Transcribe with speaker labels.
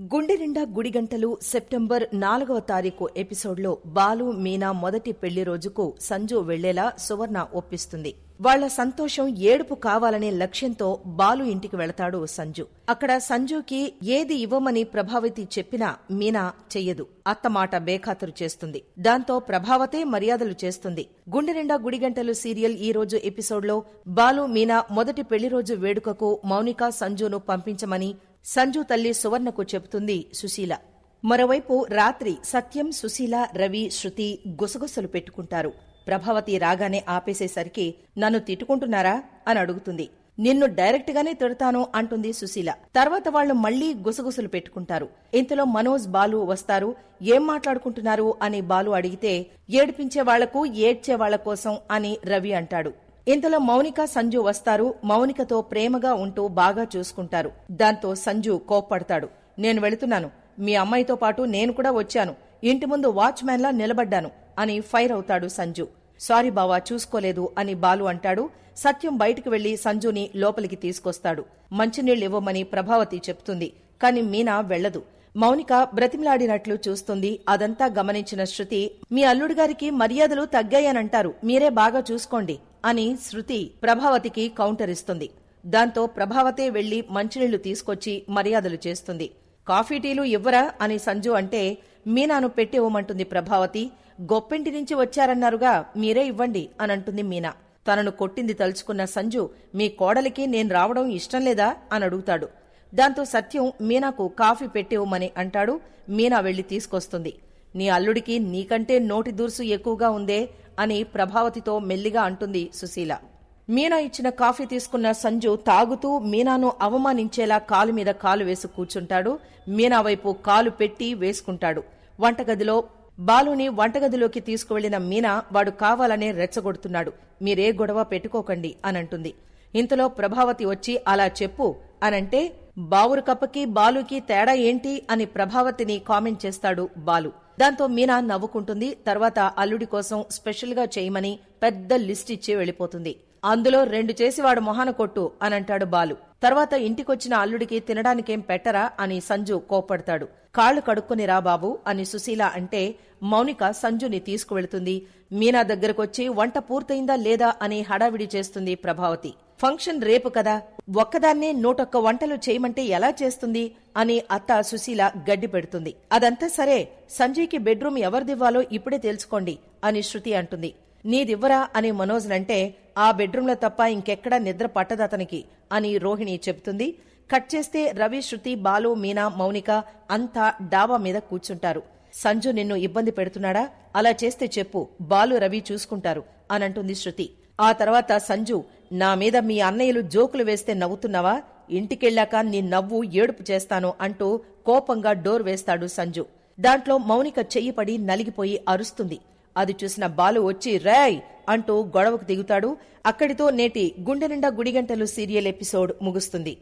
Speaker 1: గుండె నిండా గుడిగంటలు సెప్టెంబర్ నాలుగవ తారీఖు ఎపిసోడ్లో బాలు మీనా మొదటి పెళ్ళి రోజుకు సంజు వెళ్ళేలా సువర్ణ ఒప్పిస్తుంది. వాళ్ళ సంతోషం ఏడుపు కావాలనే లక్ష్యంతో బాలు ఇంటికి వెళతాడు సంజు. అక్కడ సంజుకి ఏది ఇవ్వమని ప్రభావతి చెప్పినా మీనా చెయ్యదు. అత్తమాట బేఖాతరు చేస్తుంది. దాంతో ప్రభావతే మర్యాదలు చేస్తుంది. గుండె నిండా గుడిగంటలు సీరియల్ ఈ రోజు ఎపిసోడ్లో బాలు మీనా మొదటి పెళ్ళి రోజు వేడుకకు మౌనిక సంజును పంపించమని సంజు తల్లి సువర్ణకు చెబుతుంది సుశీల. మరోవైపు రాత్రి సత్యం సుశీల రవి శృతి గుసగుసలు పెట్టుకుంటారు. ప్రభావతి రాగానే ఆపేసేసరికి నన్ను తిట్టుకుంటున్నారా? అని అడుగుతుంది. నిన్ను డైరెక్ట్ గానే తిడతాను అంటుంది సుశీల. తర్వాత వాళ్ళు మళ్ళీ గుసగుసలు పెట్టుకుంటారు. ఇంతలో మనోజ్ బాలు వస్తారు. ఏం మాట్లాడుకుంటున్నారు? అని బాలు అడిగితే ఏడిపించే వాళ్ళకు ఏడ్చే వాళ్ళ కోసం అని రవి అంటాడు. ఇంతలో మౌనిక సంజు వస్తారు. మౌనికతో ప్రేమగా ఉంటూ బాగా చూసుకుంటారు. దాంతో సంజు కోప్పడతాడు. నేను వెళుతున్నాను. మీ అమ్మాయితో పాటు నేను కూడా వచ్చాను. ఇంటి ముందు వాచ్మ్యాన్లా నిలబడ్డాను అని ఫైర్ అవుతాడు సంజు. సారీ బావా చూసుకోలేదు అని బాలు అంటాడు. సత్యం బయటికి వెళ్ళి సంజుని లోపలికి తీసుకొస్తాడు. మంచినీళ్ళివ్వమని ప్రభావతి చెప్తుంది. కాని మీనా వెళ్ళదు మౌనిక బ్రతిమిలాడినట్లు చూస్తుంది. అదంతా గమనించిన శృతి మీ అల్లుడు గారికి మర్యాదలు తగ్గాయనంటారు. మీరే బాగా చూసుకోండి. అని శృతి ప్రభావతికి కౌంటర్ ఇస్తుంది. దాంతో ప్రభావతే వెళ్ళి మంచినీళ్ళు తీసుకొచ్చి మర్యాదలు చేస్తుంది. కాఫీ టీలు ఇవ్వరా అని సంజు అంటే మీనాను పెట్టివ్వమంటుంది ప్రభావతి. గొప్పింటి నుంచి వచ్చారన్నారుగా మీరే ఇవ్వండి అని అంటుంది మీనా. తనను కొట్టింది తలుచుకున్న సంజు మీ కోడలికి నేను రావడం ఇష్టం లేదా? అని అడుగుతాడు. దాంతో సత్యం మీనాకు కాఫీ పెట్టివ్వమని అంటాడు. మీనా వెళ్ళి తీసుకొస్తుంది. నీ అల్లుడికి నీకంటే నోటి దూర్సు ఎక్కువగా ఉందే అని ప్రభావతితో మెల్లిగా అంటుంది సుశీల. మీనా ఇచ్చిన కాఫీ తీసుకున్న సంజు తాగుతూ మీనాను అవమానించేలా కాలు మీద కాలు వేసి కూర్చుంటాడు. మీనా వైపు కాలు పెట్టి వేసుకుంటాడు. వంటగదిలో బాలుని వంటగదిలోకి తీసుకువెళ్ళిన మీనా వాడు కావాలనే రెచ్చగొడుతున్నాడు. మీరే గొడవ పెట్టుకోకండి అనంటుంది. ఇంతలో ప్రభావతి వచ్చి అలా చెప్పు అనంటే బావురు కప్పకి బాలుకి తేడా ఏంటి అని ప్రభావతిని కామెంట్ చేస్తాడు బాలు. దాంతో మీనా నవ్వుకుంటుంది. తర్వాత అల్లుడి కోసం స్పెషల్గా చేయమని పెద్ద లిస్ట్ ఇచ్చి వెళ్ళిపోతుంది. అందులో రెండు చేసి వాడు మొహాన కొట్టు అనంటాడు బాలు. తర్వాత ఇంటికొచ్చిన అల్లుడికి తినడానికేం పెట్టరా అని సంజు కోప్పడతాడు. కాళ్ళు కడుక్కుని రా బాబు అని సుశీల అంటే మౌనిక సంజుని తీసుకువెళుతుంది. మీనా దగ్గరకొచ్చి వంట పూర్తయిందా లేదా అని హడావిడి చేస్తుంది ప్రభావతి. ఫంక్షన్ రేపు కదా? ఒక్కదాన్నే నూటొక్క వంటలు చేయమంటే ఎలా చేస్తుంది అని అత్త సుశీల గడ్డి పెడుతుంది. అదంతా సరే సంజయ్కి బెడ్రూమ్ ఎవరిదివ్వాలో ఇప్పుడే తెలుసుకోండి అని శృతి అంటుంది. నీదివ్వరా అని మనోజ్నంటే ఆ బెడ్రూమ్లో తప్ప ఇంకెక్కడా నిద్ర పట్టదతనికి అని రోహిణి చెబుతుంది. కట్ చేస్తే రవి శృతి బాలు మీనా మౌనిక అంతా డాబా మీద కూర్చుంటారు. సంజు నిన్ను ఇబ్బంది పెడుతున్నాడా? అలా చేస్తే చెప్పు బాలు రవి చూసుకుంటారు అనంటుంది శృతి. ఆ తర్వాత సంజు నా మీద మీ అన్నయ్యలు జోకులు వేస్తే నవ్వుతున్నావా? ఇంటికెళ్ళాక నీ నవ్వు ఏడుపు చేస్తాను అంటూ కోపంగా డోర్ వేస్తాడు సంజు. దాంట్లో మౌనిక చెయ్యిపడి నలిగిపోయి అరుస్తుంది. అది చూసిన బాలు వచ్చి రేయ్! అంటూ గొడవకు దిగుతాడు. అక్కడితో నేటి గుండె నిండా గుడిగంటలు సీరియల్ ఎపిసోడ్ ముగుస్తుంది.